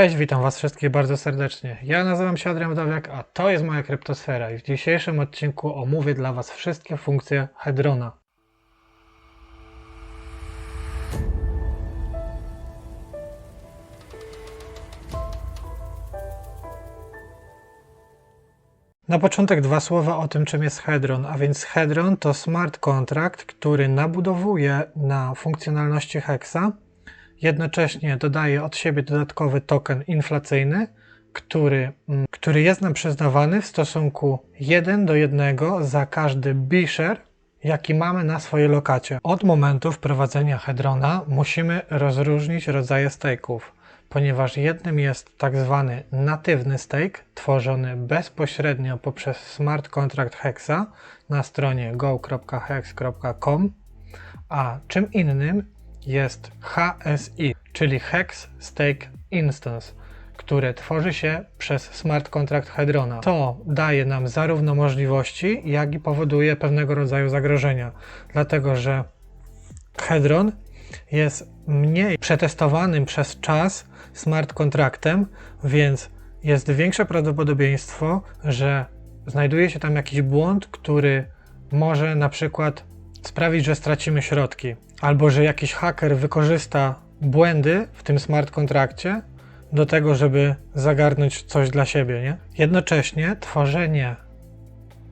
Cześć, witam Was wszystkich bardzo serdecznie. Ja nazywam się Adrian Wdowiak, a to jest moja kryptosfera i w dzisiejszym odcinku omówię dla Was wszystkie funkcje Hedrona. Na początek dwa słowa o tym, czym jest Hedron. A więc Hedron to smart contract, który nabudowuje na funkcjonalności Hexa, jednocześnie dodaje od siebie dodatkowy token inflacyjny, który, mm, który jest nam przyznawany w stosunku 1 do 1 za każdy B-share, jaki mamy na swojej lokacie. Od momentu wprowadzenia Hedrona musimy rozróżnić rodzaje stake'ów ponieważ jednym jest tak zwany natywny stake, tworzony bezpośrednio poprzez smart contract Hexa na stronie go.hex.com, a czym innym jest HSI, czyli Hex Stake Instance, które tworzy się przez smart contract Hedrona. To daje nam zarówno możliwości, jak i powoduje pewnego rodzaju zagrożenia, dlatego że Hedron jest mniej przetestowanym przez czas smart kontraktem, więc jest większe prawdopodobieństwo, że znajduje się tam jakiś błąd, który może na przykład sprawić, że stracimy środki, albo że jakiś haker wykorzysta błędy w tym smart kontrakcie do tego, żeby zagarnąć coś dla siebie. Nie? Jednocześnie tworzenie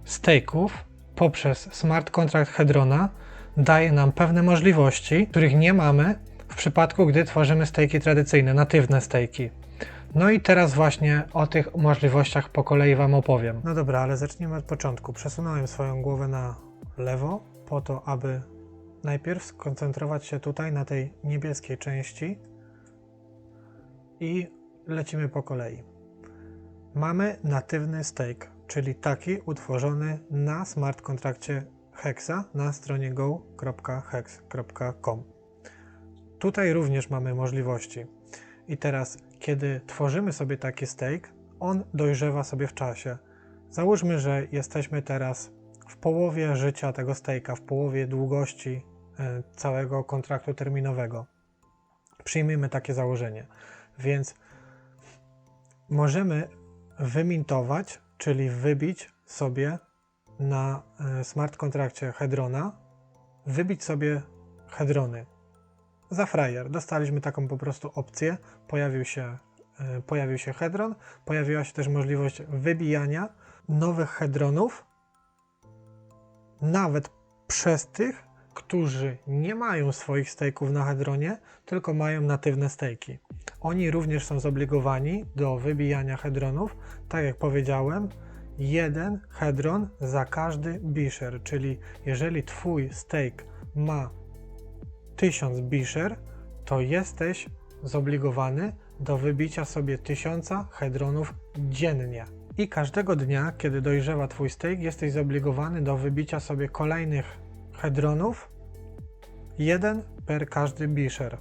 stake'ów poprzez smart contract Hedrona daje nam pewne możliwości, których nie mamy w przypadku, gdy tworzymy stejki tradycyjne, natywne stejki. No i teraz właśnie o tych możliwościach po kolei Wam opowiem. No dobra, ale zacznijmy od początku. Przesunąłem swoją głowę na lewo po to, aby najpierw skoncentrować się tutaj na tej niebieskiej części i lecimy po kolei. Mamy natywny stake, czyli taki utworzony na smart kontrakcie Hexa na stronie go.hex.com. Tutaj również mamy możliwości. I teraz, kiedy tworzymy sobie taki stake, on dojrzewa sobie w czasie. Załóżmy, że jesteśmy teraz w połowie życia tego stake'a, w połowie długości e, całego kontraktu terminowego. Przyjmijmy takie założenie. Więc możemy wymintować, czyli wybić sobie na e, smart kontrakcie Hedrona, wybić sobie Hedrony za frajer. Dostaliśmy taką po prostu opcję. Pojawił się, e, pojawił się Hedron, pojawiła się też możliwość wybijania nowych Hedronów, nawet przez tych, którzy nie mają swoich stejków na Hedronie, tylko mają natywne stejki. Oni również są zobligowani do wybijania Hedronów, tak jak powiedziałem, jeden Hedron za każdy Bisher, czyli jeżeli Twój stake ma 1000 bisher, to jesteś zobligowany do wybicia sobie 1000 hedronów dziennie. I każdego dnia, kiedy dojrzewa Twój stake, jesteś zobligowany do wybicia sobie kolejnych hedronów, jeden per każdy bisher.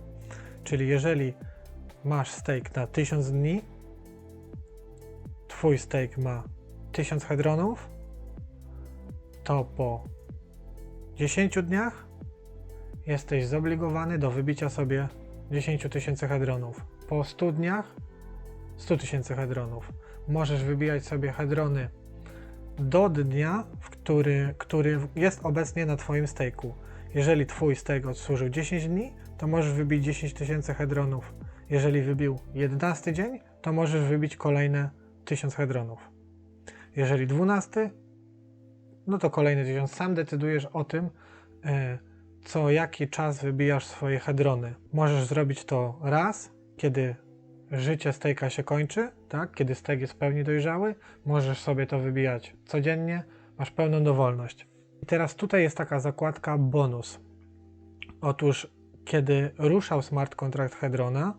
Czyli jeżeli masz stake na 1000 dni, Twój stake ma 1000 hedronów, to po 10 dniach jesteś zobligowany do wybicia sobie 10 tysięcy hedronów. Po 100 dniach 100 tysięcy hedronów. Możesz wybijać sobie hedrony do dnia, w który, który jest obecnie na Twoim stake'u. Jeżeli Twój stake odsłużył 10 dni, to możesz wybić 10 tysięcy hedronów. Jeżeli wybił 11 dzień, to możesz wybić kolejne 1000 hedronów. Jeżeli 12, no to kolejny 1000. Sam decydujesz o tym, yy, co jaki czas wybijasz swoje hedrony. Możesz zrobić to raz, kiedy życie stejka się kończy, tak? kiedy stejk jest w pełni dojrzały. Możesz sobie to wybijać codziennie, masz pełną dowolność. I teraz tutaj jest taka zakładka bonus. Otóż, kiedy ruszał smart contract Hedrona,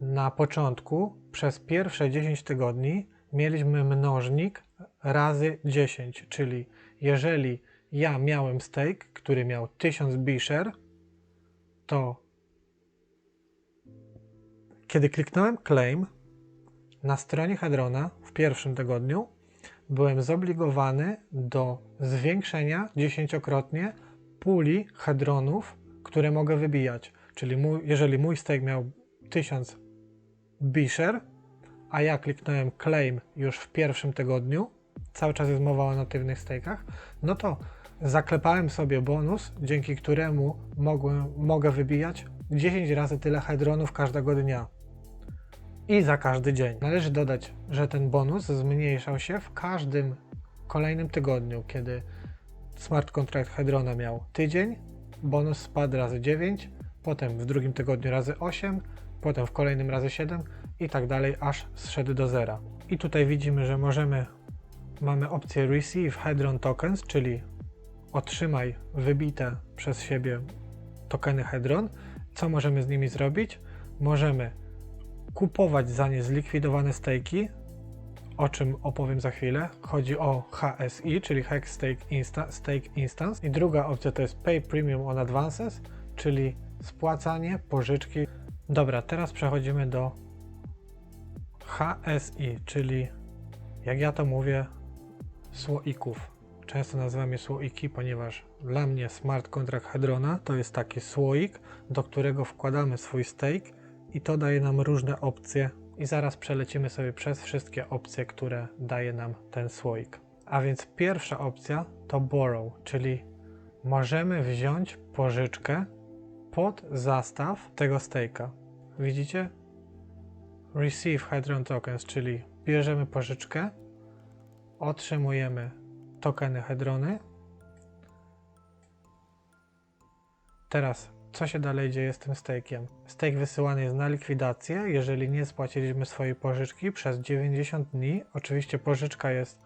na początku przez pierwsze 10 tygodni mieliśmy mnożnik razy 10, czyli jeżeli ja miałem stake, który miał 1000 bisher, to kiedy kliknąłem claim na stronie Hedrona w pierwszym tygodniu, byłem zobligowany do zwiększenia dziesięciokrotnie puli hedronów, które mogę wybijać. Czyli mój, jeżeli mój stake miał 1000 bisher, a ja kliknąłem claim już w pierwszym tygodniu, cały czas jest mowa o natywnych stake'ach, no to zaklepałem sobie bonus, dzięki któremu mogłem, mogę wybijać 10 razy tyle hedronów każdego dnia. I za każdy dzień. Należy dodać, że ten bonus zmniejszał się w każdym kolejnym tygodniu, kiedy smart contract Hedrona miał tydzień, bonus spadł razy 9, potem w drugim tygodniu razy 8, potem w kolejnym razy 7 i tak dalej, aż zszedł do zera. I tutaj widzimy, że możemy, mamy opcję Receive Hedron Tokens, czyli otrzymaj wybite przez siebie tokeny Hedron. Co możemy z nimi zrobić? Możemy kupować za nie zlikwidowane stejki, o czym opowiem za chwilę. Chodzi o HSI, czyli Hex Stake, Insta Stake Instance. I druga opcja to jest Pay Premium on Advances, czyli spłacanie pożyczki. Dobra, teraz przechodzimy do HSI, czyli jak ja to mówię, słoików. Często nazywam je słoiki, ponieważ dla mnie smart contract Hedrona to jest taki słoik, do którego wkładamy swój stake i to daje nam różne opcje i zaraz przelecimy sobie przez wszystkie opcje, które daje nam ten słoik. A więc pierwsza opcja to borrow, czyli możemy wziąć pożyczkę pod zastaw tego stake'a. Widzicie? Receive Hedron Tokens, czyli bierzemy pożyczkę, otrzymujemy tokeny Hedrony. Teraz, co się dalej dzieje z tym stake'iem? Stake wysyłany jest na likwidację, jeżeli nie spłaciliśmy swojej pożyczki przez 90 dni. Oczywiście pożyczka jest,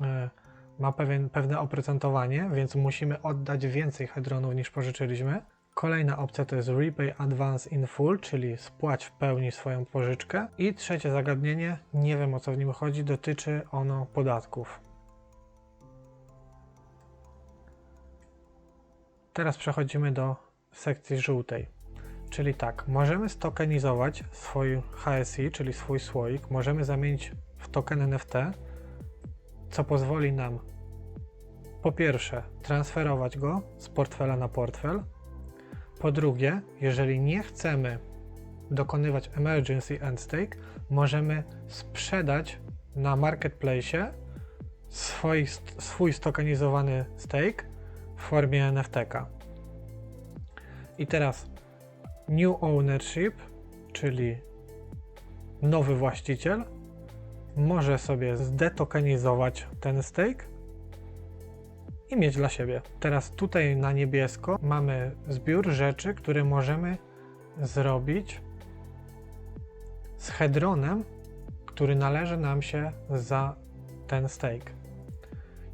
e, ma pewien, pewne oprocentowanie, więc musimy oddać więcej hedronów niż pożyczyliśmy. Kolejna opcja to jest Repay Advance in Full, czyli spłać w pełni swoją pożyczkę. I trzecie zagadnienie, nie wiem o co w nim chodzi, dotyczy ono podatków. Teraz przechodzimy do sekcji żółtej. Czyli tak, możemy stokenizować swój HSI, czyli swój słoik, możemy zamienić w token NFT, co pozwoli nam po pierwsze transferować go z portfela na portfel, po drugie, jeżeli nie chcemy dokonywać emergency end stake, możemy sprzedać na marketplace swój, swój stokenizowany stake w formie NFT-ka. I teraz new ownership, czyli nowy właściciel, może sobie zdetokenizować ten stake i mieć dla siebie. Teraz tutaj na niebiesko mamy zbiór rzeczy, które możemy zrobić z hedronem, który należy nam się za ten stake.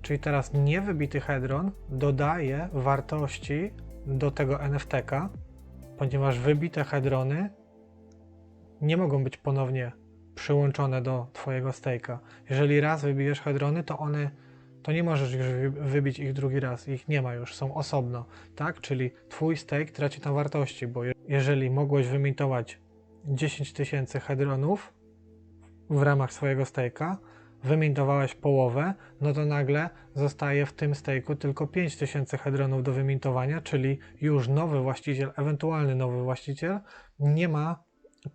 Czyli teraz niewybity hedron dodaje wartości do tego NFT-ka, ponieważ wybite hedrony nie mogą być ponownie przyłączone do Twojego stake'a. Jeżeli raz wybijesz hedrony, to one to nie możesz już wy- wybić ich drugi raz, ich nie ma już, są osobno, tak? Czyli twój stake traci na wartości, bo je- jeżeli mogłeś wymitować 10 tysięcy hedronów w ramach swojego stake'a, wymintowałeś połowę, no to nagle zostaje w tym stake'u tylko 5000 hedronów do wymintowania, czyli już nowy właściciel, ewentualny nowy właściciel nie ma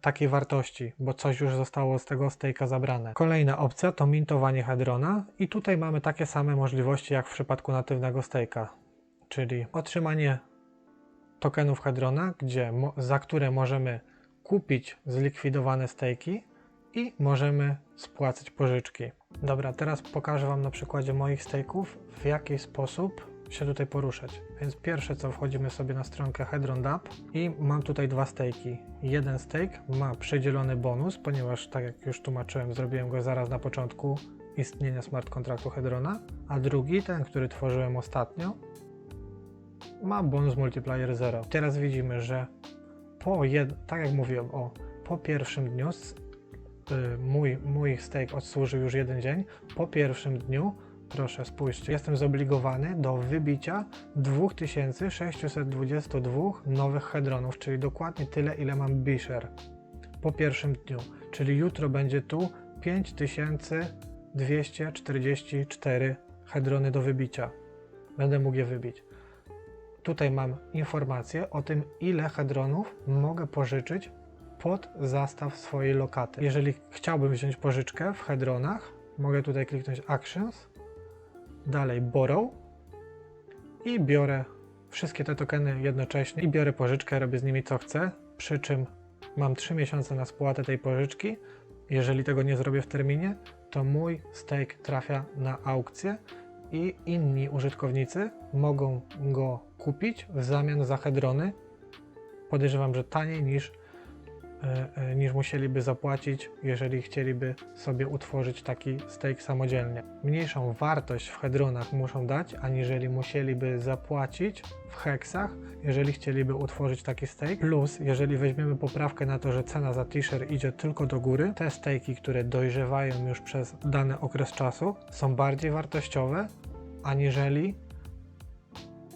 takiej wartości, bo coś już zostało z tego stake'a zabrane. Kolejna opcja to mintowanie hedrona i tutaj mamy takie same możliwości jak w przypadku natywnego stake'a, czyli otrzymanie tokenów hedrona, gdzie, za które możemy kupić zlikwidowane stake'i i możemy spłacać pożyczki. Dobra, teraz pokażę Wam na przykładzie moich stake'ów, w jaki sposób się tutaj poruszać. Więc pierwsze co, wchodzimy sobie na stronkę Hedron Dap i mam tutaj dwa stake'i. Jeden stake ma przydzielony bonus, ponieważ tak jak już tłumaczyłem, zrobiłem go zaraz na początku istnienia smart kontraktu Hedrona, a drugi, ten, który tworzyłem ostatnio, ma bonus multiplier 0. Teraz widzimy, że po jed... tak jak mówiłem, o, po pierwszym dniu mój, mój stake odsłużył już jeden dzień. Po pierwszym dniu, proszę spójrzcie, jestem zobligowany do wybicia 2622 nowych hedronów, czyli dokładnie tyle, ile mam Bisher po pierwszym dniu. Czyli jutro będzie tu 5244 hedrony do wybicia. Będę mógł je wybić. Tutaj mam informację o tym, ile hedronów mogę pożyczyć pod zastaw swojej lokaty. Jeżeli chciałbym wziąć pożyczkę w Hedronach, mogę tutaj kliknąć Actions, dalej Borrow i biorę wszystkie te tokeny jednocześnie i biorę pożyczkę, robię z nimi co chcę, przy czym mam 3 miesiące na spłatę tej pożyczki. Jeżeli tego nie zrobię w terminie, to mój stake trafia na aukcję i inni użytkownicy mogą go kupić w zamian za hedrony. Podejrzewam, że taniej niż, niż musieliby zapłacić, jeżeli chcieliby sobie utworzyć taki stake samodzielnie. Mniejszą wartość w hedronach muszą dać, aniżeli musieliby zapłacić w heksach, jeżeli chcieliby utworzyć taki stake. Plus, jeżeli weźmiemy poprawkę na to, że cena za t-shirt idzie tylko do góry, te stake'i, które dojrzewają już przez dany okres czasu, są bardziej wartościowe, aniżeli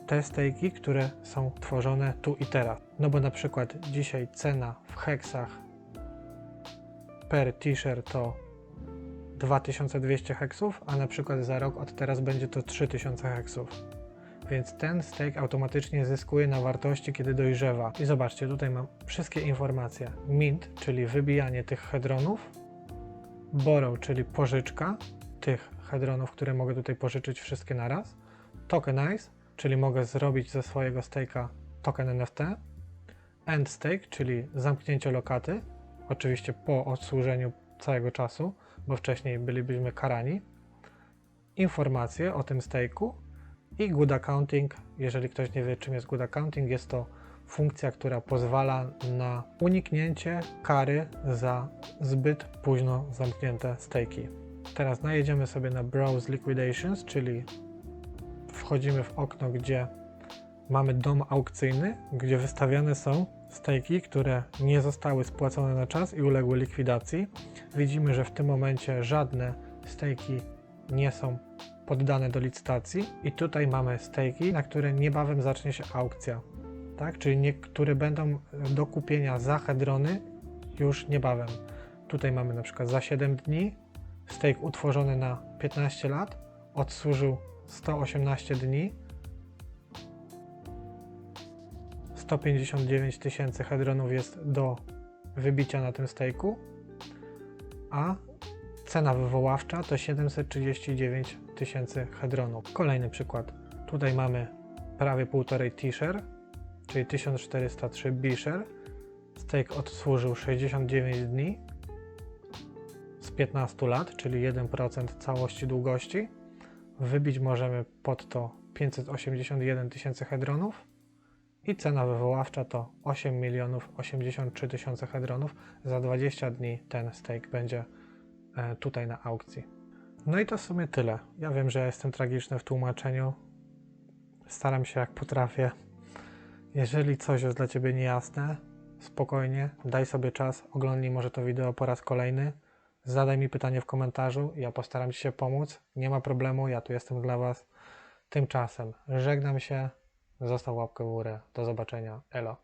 te stake'i, które są tworzone tu i teraz. No bo na przykład dzisiaj cena w heksach per t-shirt to 2200 heksów, a na przykład za rok od teraz będzie to 3000 heksów. Więc ten stake automatycznie zyskuje na wartości, kiedy dojrzewa. I zobaczcie, tutaj mam wszystkie informacje. Mint, czyli wybijanie tych hedronów. Borrow, czyli pożyczka tych hedronów, które mogę tutaj pożyczyć wszystkie naraz. Tokenize, czyli mogę zrobić ze swojego stake'a token NFT. End stake, czyli zamknięcie lokaty, oczywiście po odsłużeniu całego czasu, bo wcześniej bylibyśmy karani. Informacje o tym stake'u i good accounting. Jeżeli ktoś nie wie, czym jest good accounting, jest to funkcja, która pozwala na uniknięcie kary za zbyt późno zamknięte stake'i. Teraz najedziemy sobie na Browse Liquidations, czyli wchodzimy w okno, gdzie mamy dom aukcyjny, gdzie wystawiane są stake'i, które nie zostały spłacone na czas i uległy likwidacji. Widzimy, że w tym momencie żadne stake'i nie są poddane do licytacji i tutaj mamy stake'i, na które niebawem zacznie się aukcja. Tak? Czyli niektóre będą do kupienia za hedrony już niebawem. Tutaj mamy na przykład za 7 dni, stake utworzony na 15 lat, odsłużył 118 dni, 159 tysięcy hedronów jest do wybicia na tym stake'u, a cena wywoławcza to 739 tysięcy hedronów. Kolejny przykład. Tutaj mamy prawie 1,5 t-shirt, czyli 1403 b-share. Stake odsłużył 69 dni z 15 lat, czyli 1% całości długości. Wybić możemy pod to 581 tysięcy hedronów i cena wywoławcza to 8 milionów 83 tysiące hedronów. Za 20 dni ten stake będzie e, tutaj na aukcji. No i to w sumie tyle. Ja wiem, że jestem tragiczny w tłumaczeniu. Staram się jak potrafię. Jeżeli coś jest dla Ciebie niejasne, spokojnie, daj sobie czas, oglądnij może to wideo po raz kolejny. Zadaj mi pytanie w komentarzu, ja postaram się pomóc. Nie ma problemu, ja tu jestem dla Was. Tymczasem żegnam się, zostaw łapkę w górę. Do zobaczenia. Elo.